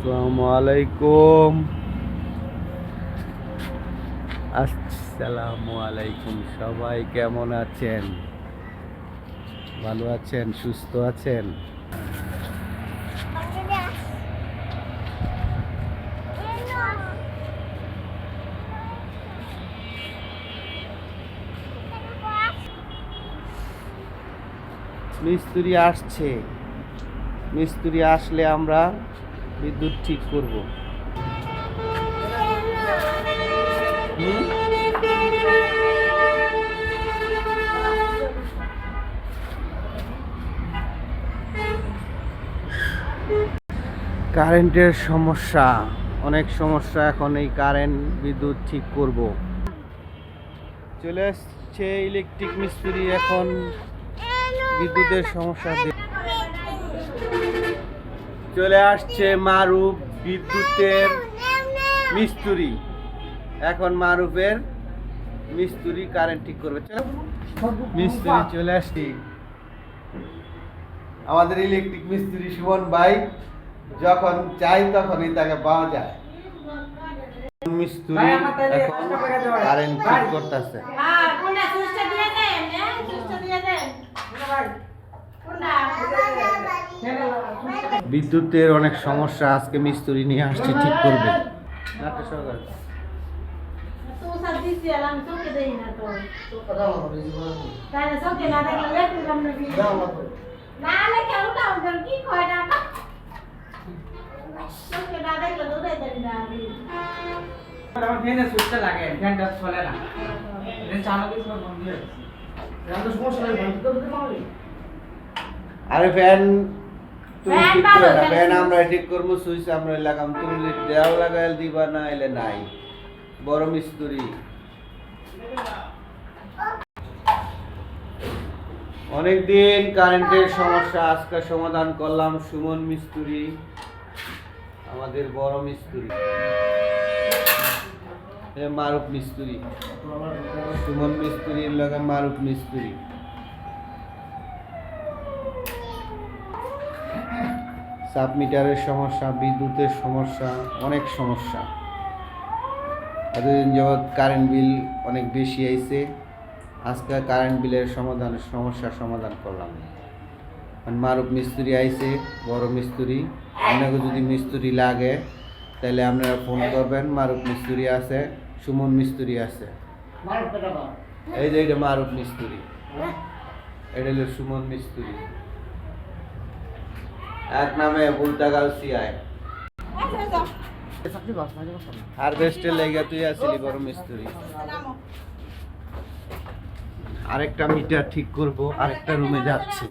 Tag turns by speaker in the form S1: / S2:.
S1: আসসালামু আলাইকুম। আসসালামু আলাইকুম, সবাই কেমন আছেন? ভালো আছেন? সুস্থ আছেন? মিস্ত্রি আসছে। মিস্ত্রি আসলে আমরা বিদ্যুৎ ঠিক করব। কারেন্টের সমস্যা, অনেক সমস্যা এখন এই কারেন্ট, বিদ্যুৎ ঠিক করব। চলে আসছে ইলেকট্রিক মিস্ত্রি এখন বিদ্যুতের সমস্যা। চলে আসছে মারুফ বিদ্যুতের মিস্ত্রি। এখন মারুফের মিস্ত্রি কারেন্ট ঠিক করবে। চলো মিস্ত্রি চলে আসছি। আমাদের ইলেকট্রিক মিস্ত্রি সুমন ভাই যখন চাই তখনই তাকে পাওয়া যায়। মিস্ত্রি এখন। কারেন্ট ঠিক। করতেছে। বিদ্যুতের অনেক সমস্যা আজকে মিস্ত্রি নিয়ে আসছে ঠিক করবে। আরে ফ্যান তুমি ঠিক করে না
S2: ফ্যান
S1: ফ্যান
S2: সুইচ।
S1: আমরা ঠিক করব সুইচ আমরা লাগাম। তুমি যদি দেওয়াল লাগাইল দিবা না এলে নাই। বড় মিস্ত্রি। অনেকদিন কারেন্টের সমস্যা আজকে সমাধান করলাম সুমন মিস্ত্রি আমাদের বড় মিস্ত্রি। মারুফ মিস্ত্রি। সুমন মিস্ত্রির লগে মারুফ মিস্ত্রি। সাব মিটারের সমস্যা বিদ্যুতের সমস্যা অনেক সমস্যা। এতদিন যাবৎ কারেন্ট বিল অনেক বেশি আইছে। আজকে কারেন্ট বিলের সমাধান সমস্যার সমাধান করলাম। আর মারুফ মিস্ত্রি আইছে বড় মিস্ত্রি। আপনাকে যদি মিস্ত্রি লাগে তাহলে আপনারা ফোন করবেন। মারুফ মিস্ত্রি আছে সুমন মিস্ত্রি আছে। এই যে এটা মারুফ মিস্ত্রি। এটা হলো সুমন মিস্ত্রি। এক নামে বুলতাগাল সিআই হারভেস্টের লেগে তুই আসলি বড় মিস্ত্রি। আরেকটা মিটার ঠিক করব, আরেকটা রুমে যাচ্ছে।